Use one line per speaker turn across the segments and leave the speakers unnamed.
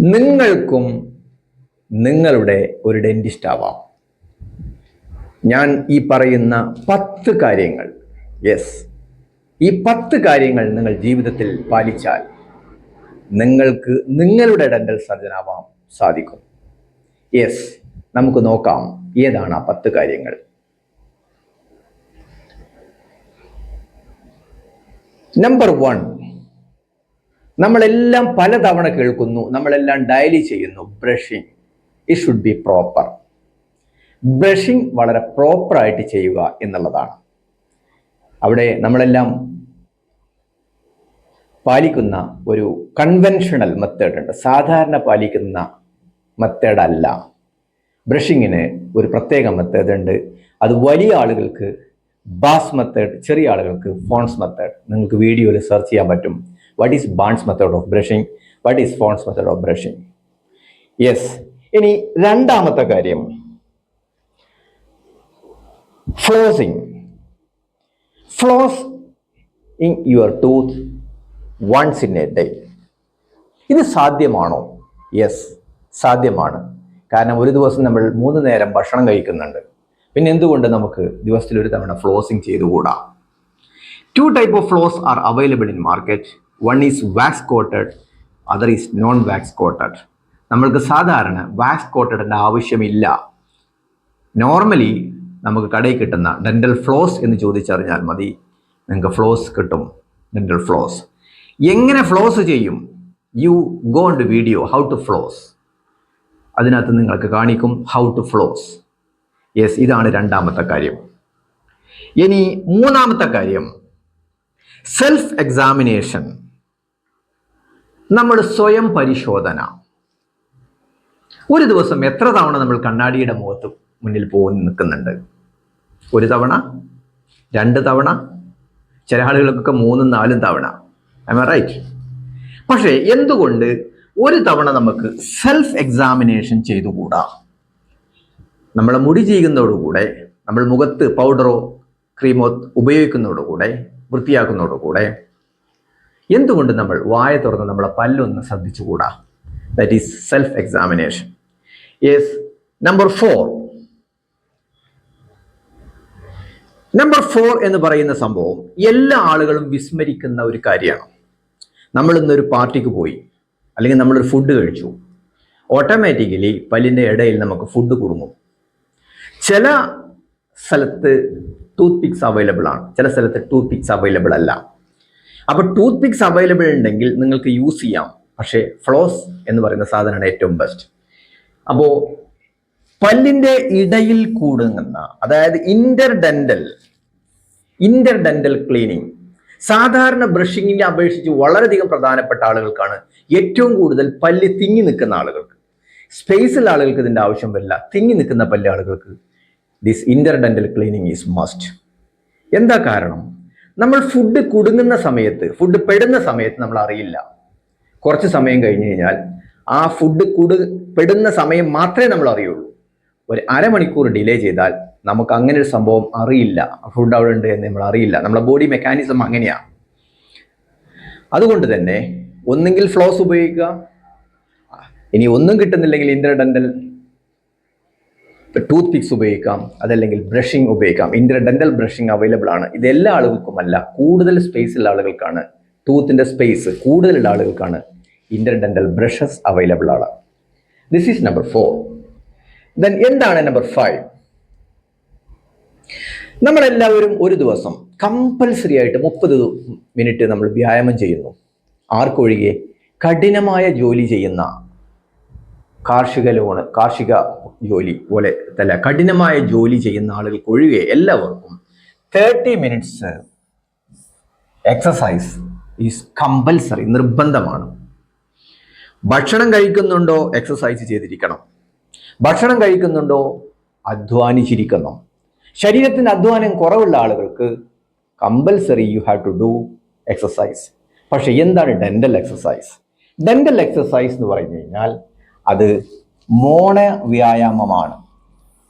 നിങ്ങൾക്കും നിങ്ങളുടെ ഒരു ഡെന്റിസ്റ്റ് ആവാം. ഞാൻ ഈ പറയുന്ന പത്ത് കാര്യങ്ങൾ യെസ് ഈ പത്ത് കാര്യങ്ങൾ നിങ്ങൾ ജീവിതത്തിൽ പാലിച്ചാൽ നിങ്ങൾക്ക് നിങ്ങളുടെ ഡെന്റൽ സർജൻ ആവാൻ സാധിക്കും. യെസ് നമുക്ക് നോക്കാം ഏതാണ് ആ പത്ത് കാര്യങ്ങൾ. നമ്പർ വൺ നമ്മളെല്ലാം പലതവണ കേൾക്കുന്നു നമ്മളെല്ലാം ഡയലി ചെയ്യുന്നു brushing it should be proper brushing വളരെ പ്രോപ്പറായിട്ട് ചെയ്യുക എന്നുള്ളതാണ്. അവിടെ നമ്മളെല്ലാം പാലിക്കുന്ന ഒരു കൺവെൻഷണൽ മെത്തേഡ് ഉണ്ട്. സാധാരണ പാലിക്കുന്ന മെത്തേഡല്ല ബ്രഷിങ്ങിന് ഒരു പ്രത്യേക മെത്തേഡ് ഉണ്ട്. അത് വലിയ ആളുകൾക്ക് ബാസ് മെത്തേഡ് ചെറിയ ആളുകൾക്ക് ഫോൺസ് മെത്തേഡ് നിങ്ങൾക്ക് വീഡിയോയിൽ സെർച്ച് ചെയ്യാൻ പറ്റും. What is Bass method of brushing what is Fones method of brushing yes ഇനി രണ്ടാമത്തെ കാര്യം. Flossing floss in your tooth once in a day ഇത് സാധ്യമാണോ? യെസ് സാധ്യമാണ്. കാരണം ഒരു ദിവസം നമ്മൾ മൂന്ന് നേരം ഭക്ഷണം കഴിക്കുന്നുണ്ട്. പിന്നെ എന്തുകൊണ്ട് നമുക്ക് ദിവസത്തിൽ ഒരു തവണ flossing ചെയ്തുകൂടാ? Two type of floss are available in market one is wax coated other is non wax coated നമ്മൾക്ക് സാധാരണ വാക്സ് കോട്ടഡിന്റെ ആവശ്യമില്ല. നോർമലി നമുക്ക് കടയിൽ കിട്ടുന്ന ഡെന്റൽ ഫ്ലോസ് എന്ന് ചോദിച്ചറിഞ്ഞാൽ മതി. നിങ്ങൾക്ക് ഫ്ലോസ് കിട്ടും ഡെന്റൽ ഫ്ലോസ് എങ്ങനെ ഫ്ലോസ് ചെയ്യും? You go to video how to floss അതിനകത്ത് നിങ്ങൾക്ക് കാണിക്കും ഹൗ ടു ഫ്ലോസ് യെസ് ഇതാണ് രണ്ടാമത്തെ കാര്യം. ഇനി മൂന്നാമത്തെ കാര്യം. സെൽഫ് എക്സാമിനേഷൻ നമ്മൾ സ്വയം പരിശോധന. ഒരു ദിവസം എത്ര തവണ നമ്മൾ കണ്ണാടിയുടെ മുഖത്ത് മുന്നിൽ പോയി നിൽക്കുന്നുണ്ട്? ഒരു തവണ? രണ്ട് തവണ? ചില ആളുകൾക്കൊക്കെ മൂന്നും നാലും തവണ. ഐ റൈറ്റ് പക്ഷേ എന്തുകൊണ്ട് ഒരു തവണ നമുക്ക് സെൽഫ് എക്സാമിനേഷൻ ചെയ്തുകൂടാ? നമ്മൾ മുടി ചെയ്യുന്നതോടുകൂടെ നമ്മൾ മുഖത്ത് പൗഡറോ ക്രീമോ ഉപയോഗിക്കുന്നതോടുകൂടെ വൃത്തിയാക്കുന്നതോടുകൂടെ എന്തുകൊണ്ട് നമ്മൾ വായ തുറന്ന് നമ്മളെ പല്ലൊന്ന് ശ്രദ്ധിച്ചുകൂടാ? That is self examination yes number four number four എന്ന് പറയുന്ന സംഭവം എല്ലാ ആളുകളും വിസ്മരിക്കുന്ന ഒരു കാര്യമാണ്. നമ്മൾ ഇന്നൊരു പാർട്ടിക്ക് പോയി അല്ലെങ്കിൽ നമ്മളൊരു ഫുഡ് കഴിച്ചു. ഓട്ടോമാറ്റിക്കലി പല്ലിന്റെ ഇടയിൽ നമുക്ക് ഫുഡ് കുടുങ്ങും. ചില സ്ഥലത്ത് ടൂത്ത് പിക്സ് അവൈലബിൾ ആണ്. ചില സ്ഥലത്ത് ടൂത്ത് പിക്സ് അവൈലബിൾ അല്ല. അപ്പോൾ ടൂത്ത് പിക്സ് അവൈലബിൾ ഉണ്ടെങ്കിൽ നിങ്ങൾക്ക് യൂസ് ചെയ്യാം. പക്ഷേ ഫ്ലോസ് എന്ന് പറയുന്ന സാധനമാണ് ഏറ്റവും ബെസ്റ്റ് അപ്പോൾ പല്ലിന്റെ ഇടയിൽ കൂടുങ്ങുന്ന അതായത് ഇന്റർഡെന്റൽ ഇന്റർഡെന്റൽ ഇന്റർ ക്ലീനിങ് സാധാരണ ബ്രഷിങ്ങിനെ അപേക്ഷിച്ച് വളരെയധികം പ്രധാനപ്പെട്ട ആളുകൾക്കാണ് ഏറ്റവും കൂടുതൽ പല്ല് തിങ്ങി നിൽക്കുന്ന ആളുകൾക്ക്. സ്പേസിൽ ആളുകൾക്ക് ഇതിന്റെ ആവശ്യം വരില്ല. തിങ്ങി നിൽക്കുന്ന പല്ല് ആളുകൾക്ക് this interdental cleaning is must എന്താ കാരണം? നമ്മൾ ഫുഡ് കുടുങ്ങുന്ന സമയത്ത് ഫുഡ് പെടുന്ന സമയത്ത് നമ്മൾ അറിയില്ല. കുറച്ച് സമയം കഴിഞ്ഞ് കഴിഞ്ഞാൽ ആ ഫുഡ് കുടു പെടുന്ന സമയം മാത്രമേ നമ്മൾ അറിയുള്ളൂ. ഒരു അരമണിക്കൂർ ഡിലേ ചെയ്താൽ നമുക്ക് അങ്ങനെ ഒരു സംഭവം അറിയില്ല. ഫുഡ് അവിടെ ഉണ്ട് എന്ന് നമ്മൾ അറിയില്ല. നമ്മുടെ ബോഡി മെക്കാനിസം അങ്ങനെയാണ് അതുകൊണ്ട് തന്നെ ഒന്നെങ്കിൽ ഫ്ലോസ് ഉപയോഗിക്കുക. ഇനി ഒന്നും കിട്ടുന്നില്ലെങ്കിൽ ഇന്റർഡെന്റൽ ടൂത്ത് പിക്സ് ഉപയോഗിക്കാം അതല്ലെങ്കിൽ ബ്രഷിംഗ് ഉപയോഗിക്കാം. ഇന്റർഡെന്റൽ ബ്രഷിംഗ് അവൈലബിൾ ആണ്. ഇത് എല്ലാ ആളുകൾക്കുമല്ല കൂടുതൽ സ്പേസ് ഉള്ള ആളുകൾക്കാണ് ടൂത്തിന്റെ സ്പേസ് കൂടുതലുള്ള ആളുകൾക്കാണ് ഇന്റർഡെന്റൽ ബ്രഷസ് അവൈലബിൾ ആണ്. This is number four then എന്താണ് നമ്പർ ഫൈവ് നമ്മളെല്ലാവരും ഒരു ദിവസം കമ്പൽസറി ആയിട്ട് മുപ്പത് മിനിറ്റ് നമ്മൾ വ്യായാമം ചെയ്യുന്നു. ആർക്കൊഴികെ കഠിനമായ ജോലി ചെയ്യുന്ന കാർഷിക ലോണ് കാർഷിക ജോലി പോലെ അല്ല കഠിനമായ ജോലി ചെയ്യുന്ന ആളുകൾക്ക് ഒഴികെ എല്ലാവർക്കും thirty minutes exercise is compulsory നിർബന്ധമാണ്. ഭക്ഷണം കഴിക്കുന്നുണ്ടോ? എക്സസൈസ് ചെയ്തിരിക്കണം. ഭക്ഷണം കഴിക്കുന്നുണ്ടോ? അധ്വാനിച്ചിരിക്കണം. ശരീരത്തിന് അധ്വാനം കുറവുള്ള ആളുകൾക്ക് compulsory you have to do exercise പക്ഷേ എന്താണ് ഡെന്റൽ എക്സസൈസ് ഡെന്റൽ എക്സസൈസ് എന്ന് പറഞ്ഞു കഴിഞ്ഞാൽ അത് മോണ വ്യായാമമാണ്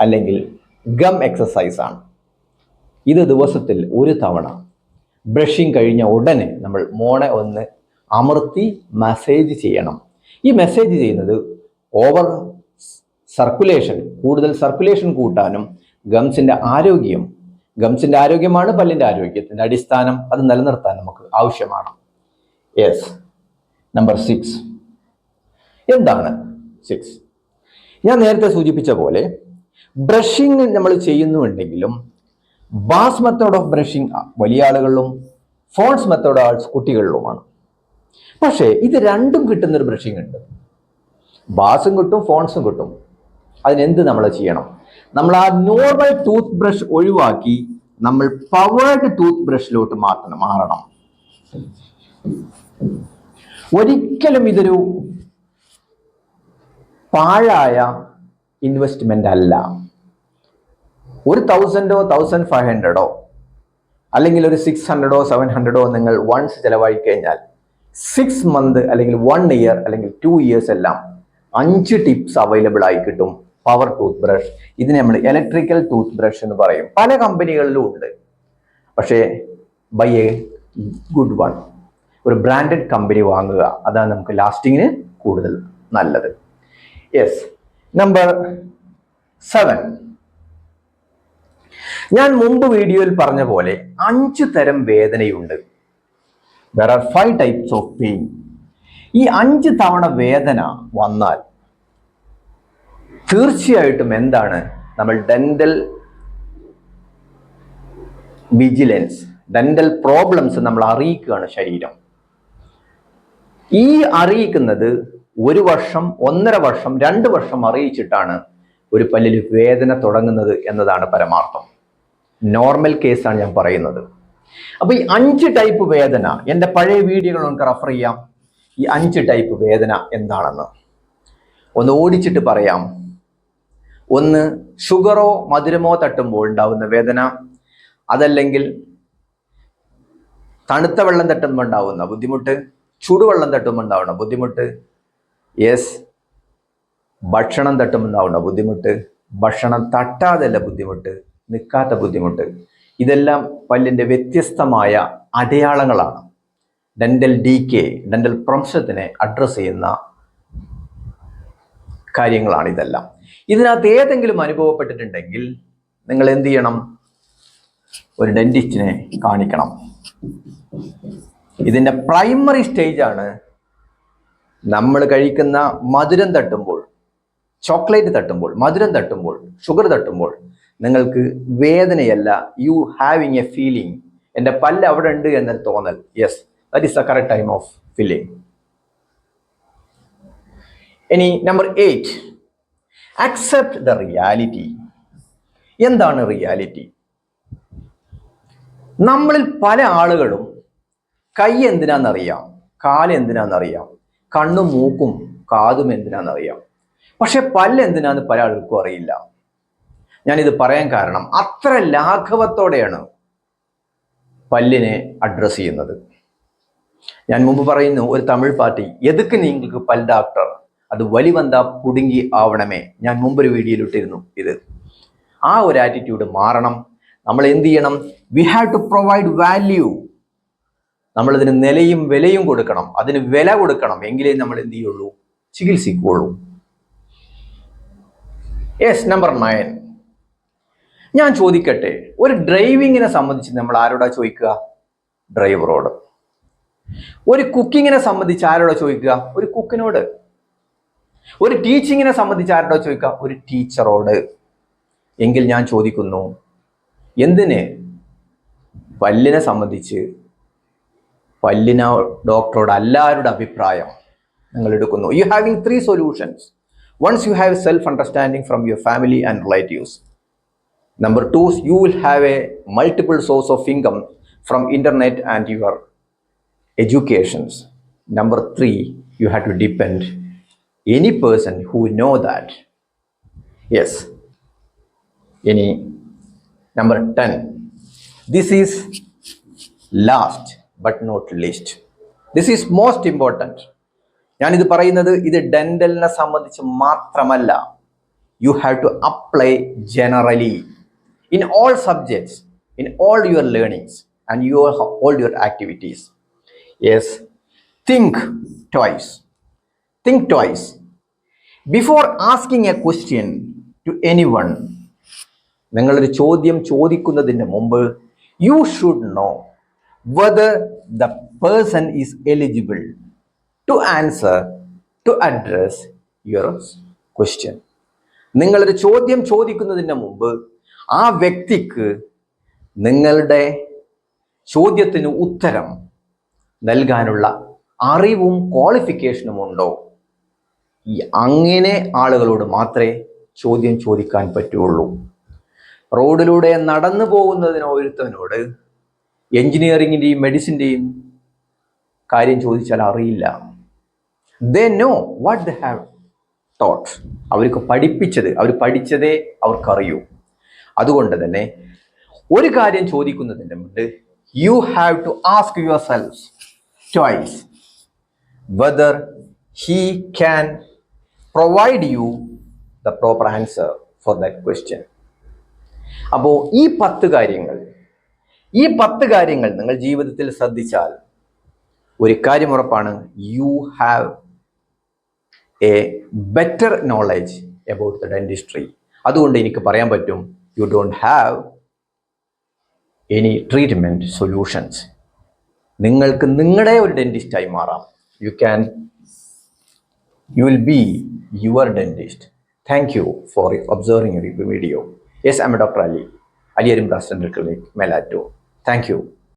അല്ലെങ്കിൽ ഗം എക്സസൈസ് ആണ്. ഇത് ദിവസത്തിൽ ഒരു തവണ. ബ്രഷിങ് കഴിഞ്ഞ ഉടനെ നമ്മൾ മോണ ഒന്ന് അമർത്തി മെസ്സേജ് ചെയ്യണം. ഈ മെസ്സേജ് ചെയ്യുന്നത് ഓവർ സർക്കുലേഷൻ കൂടുതൽ സർക്കുലേഷൻ കൂട്ടാനും ഗംസിന്റെ ആരോഗ്യം ഗംസിന്റെ ആരോഗ്യമാണ് പല്ലിന്റെ ആരോഗ്യത്തിന്റെ അടിസ്ഥാനം അത് നിലനിർത്താൻ നമുക്ക് ആവശ്യമാണ്. യെസ് നമ്പർ സിക്സ് എന്താണ്? സിക്സ് ഞാൻ നേരത്തെ സൂചിപ്പിച്ച പോലെ ബ്രഷിങ് നമ്മൾ ചെയ്യുന്നുണ്ടെങ്കിലും ബാസ് മെത്തേഡ് ഓഫ് ബ്രഷിങ് വലിയ ആളുകളിലും ഫോൺസ് മെത്തേഡ് ആൾസ് കുട്ടികളിലുമാണ്. പക്ഷേ ഇത് രണ്ടും കിട്ടുന്നൊരു ബ്രഷിങ് ഉണ്ട്. ബാസും കിട്ടും ഫോൺസും കിട്ടും. അതിനെന്ത് നമ്മൾ ചെയ്യണം? നമ്മൾ ആ നോർമൽ ടൂത്ത് ബ്രഷ് ഒഴിവാക്കി നമ്മൾ പവേർഡ് ടൂത്ത് ബ്രഷിലോട്ട് മാറ്റണം മാറണം. ഒരിക്കലും ഇതൊരു പാഴായ ഇൻവെസ്റ്റ്മെന്റ് അല്ല. ഒരു തൗസൻഡോ തൗസൻഡ് ഫൈവ് ഹൺഡ്രഡോ അല്ലെങ്കിൽ ഒരു സിക്സ് ഹൺഡ്രഡോ സെവൻ ഹൺഡ്രഡോ നിങ്ങൾ വൺസ് ചിലവായി കഴിഞ്ഞാൽ സിക്സ് മന്ത് അല്ലെങ്കിൽ വൺ ഇയർ അല്ലെങ്കിൽ ടു ഇയേഴ്സ് എല്ലാം അഞ്ച് ടിപ്സ് അവൈലബിൾ ആയി കിട്ടും. പവർ ടൂത്ത് ബ്രഷ് ഇതിനെ നമ്മൾ ഇലക്ട്രിക്കൽ ടൂത്ത് ബ്രഷ് എന്ന് പറയും. പല കമ്പനികളിലും ഉണ്ട്. പക്ഷേ ബൈ എ ഗുഡ് വൺ ഒരു ബ്രാൻഡഡ് കമ്പനി വാങ്ങുക. അതാണ് നമുക്ക് ലാസ്റ്റിങ്ങിന് കൂടുതൽ നല്ലത്. യെസ് നമ്പർ സെവൻ ഞാൻ മുമ്പ് വീഡിയോയിൽ പറഞ്ഞ പോലെ അഞ്ച് തരം വേദനയുണ്ട്. There are five types of pain ഈ അഞ്ച് തവണ വേദന വന്നാൽ തീർച്ചയായിട്ടും എന്താണ്? നമ്മൾ ഡെന്റൽ വിജിലൻസ് ഡെന്റൽ പ്രോബ്ലംസ് നമ്മൾ അറിയിക്കുകയാണ് ശരീരം. ഈ അറിയിക്കുന്നത് ഒരു വർഷം ഒന്നര വർഷം രണ്ട് വർഷം അറിയിച്ചിട്ടാണ് ഒരു പല്ലിൽ വേദന തുടങ്ങുന്നത് എന്നതാണ് പരമാർത്ഥം. നോർമൽ കേസാണ് ഞാൻ പറയുന്നത്. അപ്പൊ ഈ അഞ്ച് ടൈപ്പ് വേദന എന്റെ പഴയ വീഡിയോകൾ നമുക്ക് റെഫർ ചെയ്യാം. ഈ അഞ്ച് ടൈപ്പ് വേദന എന്താണെന്ന്. ഒന്ന് ഓടിച്ചിട്ട് പറയാം. ഒന്ന് ഷുഗറോ മധുരമോ തട്ടുമ്പോൾ ഉണ്ടാവുന്ന വേദന അതല്ലെങ്കിൽ തണുത്ത വെള്ളം തട്ടുമ്പോൾ ഉണ്ടാവുന്ന ബുദ്ധിമുട്ട് ചൂടുവെള്ളം തട്ടുമ്പോൾ ഉണ്ടാവുന്ന ബുദ്ധിമുട്ട് യെസ് ഭക്ഷണം തട്ടുമെന്നാവുന്ന ബുദ്ധിമുട്ട്. ഭക്ഷണം തട്ടാതല്ല ബുദ്ധിമുട്ട്. നിൽക്കാത്ത ബുദ്ധിമുട്ട്. ഇതെല്ലാം പല്ലിന്റെ വ്യത്യസ്തമായ അടയാളങ്ങളാണ്. ഡെന്റൽ ഡി കെ ഡെന്റൽ പ്രംശത്തിനെ അഡ്രസ്സ് ചെയ്യുന്ന കാര്യങ്ങളാണ് ഇതെല്ലാം. ഇതിനകത്ത് ഏതെങ്കിലും അനുഭവപ്പെട്ടിട്ടുണ്ടെങ്കിൽ നിങ്ങൾ എന്ത് ചെയ്യണം? ഒരു ഡെന്റിസ്റ്റിനെ കാണിക്കണം. ഇതിന്റെ പ്രൈമറി സ്റ്റേജാണ് നമ്മൾ കഴിക്കുന്ന മധുരം തട്ടുമ്പോൾ ചോക്ലേറ്റ് തട്ടുമ്പോൾ മധുരം തട്ടുമ്പോൾ ഷുഗർ തട്ടുമ്പോൾ നിങ്ങൾക്ക് വേദനയല്ല യു ഹാവിങ് എ ഫീലിംഗ് എന്റെ പല്ല് അവിടെ ഉണ്ട് എന്ന തോന്നൽ. Yes that is the correct time of feeling ഇനി number eight accept the reality എന്താണ് റിയാലിറ്റി നമ്മളിൽ പല ആളുകളും കൈ എന്തിനാണെന്നറിയാം കാൽ എന്തിനാണെന്നറിയാം. കണ്ണും മൂക്കും കാതും എന്തിനാണെന്നറിയാം. പക്ഷെ പല്ല് എന്തിനാന്ന് പല ആൾക്കും അറിയില്ല. ഞാനിത് പറയാൻ കാരണം അത്ര ലാഘവത്തോടെയാണ് പല്ലിനെ അഡ്രസ്സ് ചെയ്യുന്നത്. ഞാൻ മുമ്പ് പറയുന്നു ഒരു തമിഴ് പാർട്ടി എതുക്ക് നിങ്ങൾക്ക് പൽ ഡോക്ടർ അത് വലിവന്ത പുടുങ്ങി ആവണമേ. ഞാൻ മുമ്പൊരു വീഡിയോയിൽ ഇട്ടിരുന്നു ഇത്. ആ ഒരു ആറ്റിറ്റ്യൂഡ് മാറണം. നമ്മൾ എന്ത് ചെയ്യണം? We have to provide value നമ്മൾ ഇതിന് നിലയും വിലയും കൊടുക്കണം. അതിന് വില കൊടുക്കണം എങ്കിലേ നമ്മൾ എന്ത് ചെയ്യുള്ളൂ? ചികിത്സിക്കുള്ളൂ യെസ് നമ്പർ നയൻ ഞാൻ ചോദിക്കട്ടെ ഒരു ഡ്രൈവിങ്ങിനെ സംബന്ധിച്ച് നമ്മൾ ആരോടാ ചോദിക്കുക? ഡ്രൈവറോട്. ഒരു കുക്കിങ്ങിനെ സംബന്ധിച്ച് ആരോടാ ചോദിക്കുക? ഒരു കുക്കിനോട്. ഒരു ടീച്ചിങ്ങിനെ സംബന്ധിച്ച് ആരോടാ ചോദിക്കുക? ഒരു ടീച്ചറോട്. എങ്കിൽ ഞാൻ ചോദിക്കുന്നു എന്തിന് പല്ലിനെ സംബന്ധിച്ച് പല്ലിന ഡോക്ടറോട് എല്ലാവരുടെ അഭിപ്രായം നിങ്ങൾ എടുക്കുന്നു. You having three solutions once you have self understanding from your family and relatives number two you will have a multiple source of income from internet and your educations number three you have to depend any person who know that yes any number ten this is last but not least. This is most important. ഞാനിത് പറയുന്നത് ഇത് ഡെന്റലിനെ സംബന്ധിച്ച് മാത്രമല്ല you have to apply generally in all subjects, in all your learnings and your all your activities. Yes, think twice. Think twice before asking a question to anyone നിങ്ങളൊരു ചോദ്യം ചോദിക്കുന്നതിന് മുമ്പ് you should know whether the person is eligible to answer to address your question. നിങ്ങളൊരു ചോദ്യം ചോദിക്കുന്നതിന് മുമ്പ് ആ വ്യക്തിക്ക് നിങ്ങളുടെ ചോദ്യത്തിന് ഉത്തരം നൽകാനുള്ള അറിവും ക്വാളിഫിക്കേഷനും ഉണ്ടോ? ഈ അങ്ങനെ ആളുകളോട് മാത്രമേ ചോദ്യം ചോദിക്കാൻ പറ്റുള്ളൂ. റോഡിലൂടെ നടന്നു പോകുന്നതിന് ഒരുത്തനോട് എഞ്ചിനീയറിങ്ങിന്റെയും മെഡിസിന്റെയും കാര്യം ചോദിച്ചാൽ അറിയില്ല. They know what they have taught അവർക്ക് പഠിപ്പിച്ചത് അവർ പഠിച്ചതേ അവർക്കറിയൂ. അതുകൊണ്ട് തന്നെ ഒരു കാര്യം ചോദിക്കുന്നതിന് മുമ്പ് you have to ask yourself choice whether he can provide you the proper answer for the question അപ്പോൾ ഈ പത്ത് കാര്യങ്ങൾ ഈ പത്ത് കാര്യങ്ങൾ നിങ്ങൾ ജീവിതത്തിൽ ശ്രദ്ധിച്ചാൽ ഒരു കാര്യം ഉറപ്പാണ് you have a better knowledge about the dentistry അതുകൊണ്ട് എനിക്ക് പറയാൻ പറ്റും you don't have any treatment solutions നിങ്ങൾക്ക് നിങ്ങളുടെ ഒരു ഡെന്റിസ്റ്റായി മാറാം. You can you will be your dentist thank you for observing your video yes I'm doctor Ali അലിയരും ബ്രാസ്റ്റൻ ക്ലിനിക് മെലാറ്റോ താങ്ക് യു